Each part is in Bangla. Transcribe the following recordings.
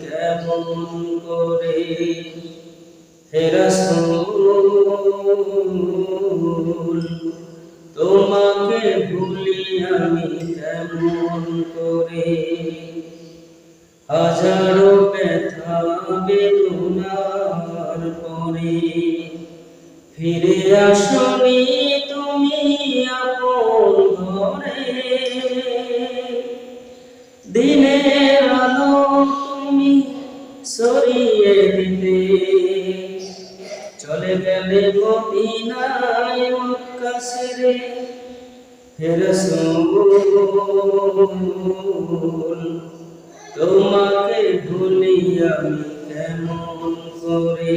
কেমন করে? তোমাকে ভুলি আমি কেমন করে? হাজারো ব্যথা বেদনার পরে ফিরে আসনি সরিয়ে দিতে। চলে গেলে মদিনায় মক্কা তোমাকে ভুলি কেমন করে?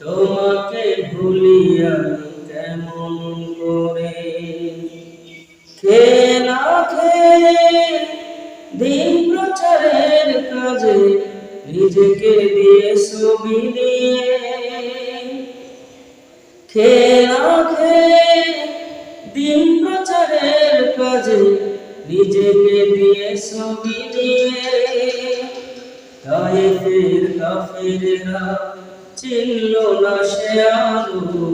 তোমাকে ভুলি কেমন করে? খেয়ে দিন প্রচারের কাজে নিজেকে দিয়ে ছবি দিয়ে। খেলা খেয়ে দিন প্রচারের কাজে নিজেকে দিয়ে ছবি দিয়ে। তাইফের কাফেরেরা চিনল না সে আলো।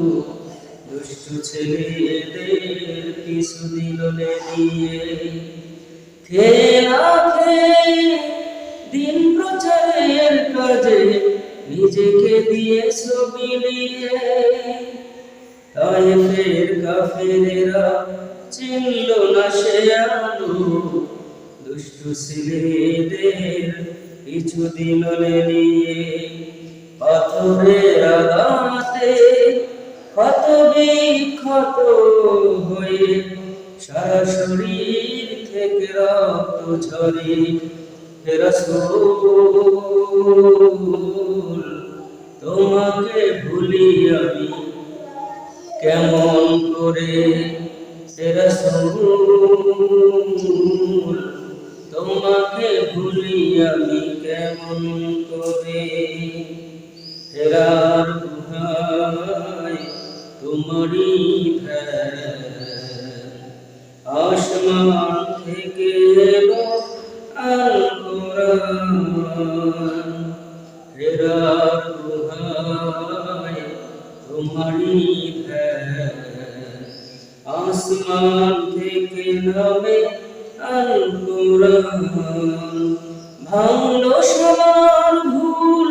দুষ্টু ছেলেদের কিছু দিল দিয়ে। খেয়ে দিন প্রচারের কাজে নিজেকে দিয়ে ছবি দিয়ে তাইফের কাফেরেরা চিনল না সে আলো। দুষ্টু ছেলেদের কিছু দিন নিয়ে পাথরের আঘাতে ক্ষত বিক্ষত হয়ে সারা শরীর থেকে রক্ত ঝরে। তোমাকে ভুলি আমি কেমন করে? তোমাকে ভুলি আমি কেমন করে? হেরার ধ্যান আসমান থেকে এলো আল কোরআন। হেরার গুহায় ধ্যান আসমান থেকে নামে আল কোরআন। ভাঙলো ভুল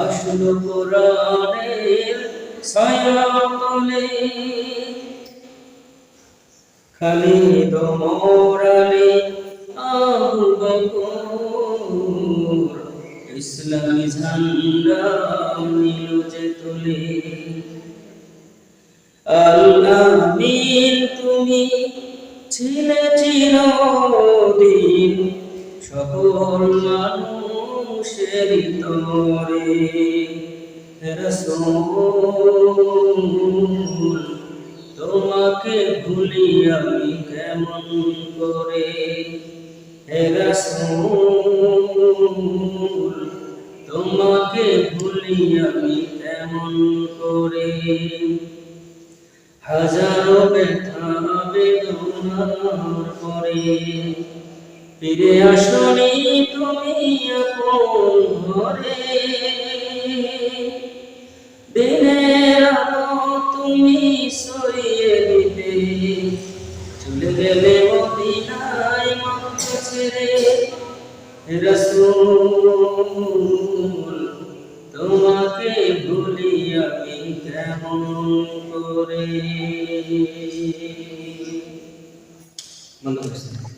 আসলো কোরআনের ছায়া তলে খালিদ মোরালে আবু বকর ইসলামী ঝান্ডা নীল যে তুলে। আল্লামিন তুমি ছিলে চিরদিন সকল মানুষের তরে। রসুল, তোমাকে ভুলি আমি কেমন করে? রসুল, তোমাকে ভুলি আমি কেমন করে? হাজারো ব্যথা, বেদনার পরে ফিরে আসনি দিনের আলো তুমি সরিয়ে দিতে, চলে গেলে মদিনায় মক্কা ছেড়ে। রসুল, তোমাকে ভুলি আমি করে? করছি